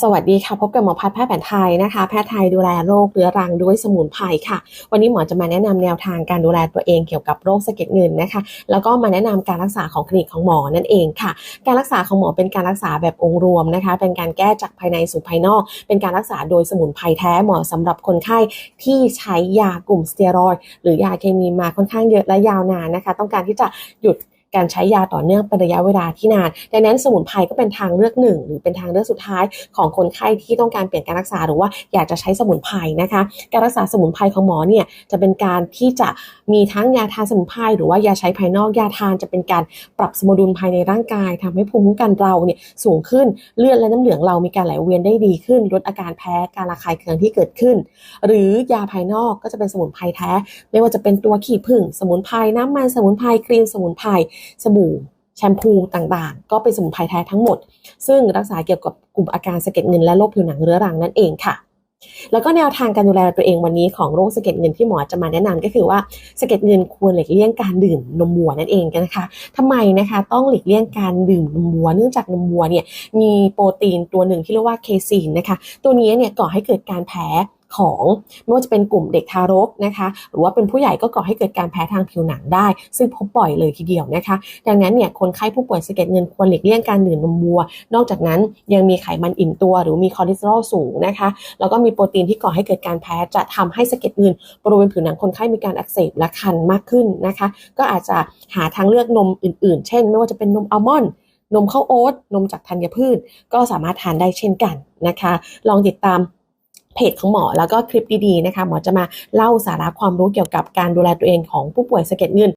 สวัสดีค่ะพบกับหมอพัฒแพทย์แผนไทยนะคะแพทย์ไทยดูแลโรคเรื้อรังด้วยสมุนไพรค่ะ วันนี้หมอจะมาแนะนำแนวทางการดูแลตัวเองเกี่ยวกับโรคสะเก็ดเงินนะคะ แล้วก็มาแนะนำการรักษาของคลินิกของหมอนั่นเองค่ะ การรักษาของหมอเป็นการรักษาแบบองค์รวมนะคะ เป็นการแก้จากภายในสู่ภายนอก เป็นการรักษาโดยสมุนไพรแท้เหมาะสำหรับคนไข้ที่ใช้ยากลุ่มสเตียรอยหรือยาเคมีมาค่อนข้างเยอะและยาวนานนะคะ ต้องการที่จะหยุด การใช้ยาต่อเนื่องเป็นระยะเวลาที่นาน ดังนั้นสมุนไพรก็เป็นทางเลือกหนึ่งหรือเป็นทางเลือกสุดท้ายของคนไข้ที่ต้องการเปลี่ยนการรักษาหรือว่าอยากจะใช้สมุนไพรนะคะ การรักษาสมุนไพรของหมอเนี่ยจะเป็นการที่จะมีทั้งยาทานสมุนไพรหรือว่ายาใช้ภายนอกยาทานจะเป็นการปรับสมดุลภายในร่างกายทำให้ภูมิคุ้มกันเราเนี่ยสูงขึ้นเลือดและน้ำเหลืองเรามีการไหลเวียนได้ดีขึ้น ลดอาการแพ้การระคายเคืองที่เกิดขึ้น หรือยาภายนอกก็จะเป็นสมุนไพรแท้ ไม่ว่าจะเป็นตัวขี้ผึ้งสมุนไพรน้ำมันสมุนไพรครีมสมุนไพรสบู่แชมพูต่างๆ ก็เป็นสมุนไพรแท้ทั้งหมด ซึ่งรักษาเกี่ยวกับกลุ่มอาการสะเก็ดเงินและโรคผิวหนังเรื้อรังนั่นเองค่ะ แล้วก็แนวทางการดูแลตัวเองวันนี้ของโรคสะเก็ดเงินที่หมอจะมาแนะนำก็คือว่าสะเก็ดเงินควรหลีกเลี่ยงการดื่มนมวัวนั่นเองกันนะคะทำไมนะคะต้องหลีกเลี่ยงการดื่มนมวัว เนื่องจากนมวัวเนี่ยมีโปรตีนตัวหนึ่งที่เรียกว่าเคซีนนะคะ ตัวนี้เนี่ยก่อให้เกิดการแพ้ ของไม่ว่าจะเป็นกลุ่มเด็กทารกนะคะหรือว่าเป็นผู้ใหญ่ก็ก่อให้เกิดการแพ้ทางผิวหนังได้ ซึ่งพบบ่อยเลยทีเดียวนะคะ ดังนั้นเนี่ยคนไข้ผู้ป่วยสะเก็ดเงินควรหลีกเลี่ยงการดื่มนมวัว นอกจากนั้นยังมีไขมันอิ่มตัว หรือมีคอเลสเตอรอลสูงนะคะแล้วก็มีโปรตีนที่ก่อให้เกิดการแพ้จะทำให้สะเก็ดเงินบริเวณผิวหนังคนไข้มีการอักเสบและคันมากขึ้นนะคะ ก็อาจจะหาทางเลือกนมอื่น ๆ เช่น ไม่ว่าจะเป็นนมอัลมอนด์นมข้าวโอ๊ตนมจากธัญพืช ก็สามารถทานได้เช่นกันนะคะ ลองติดตาม จของหมอแล้วก็คลิปดีๆนะคะหมอจะมาเล่าสาระความรู้เกี่ยวกับการดูแลตัวเองของผู้ป่วยสะเก็ดเงิน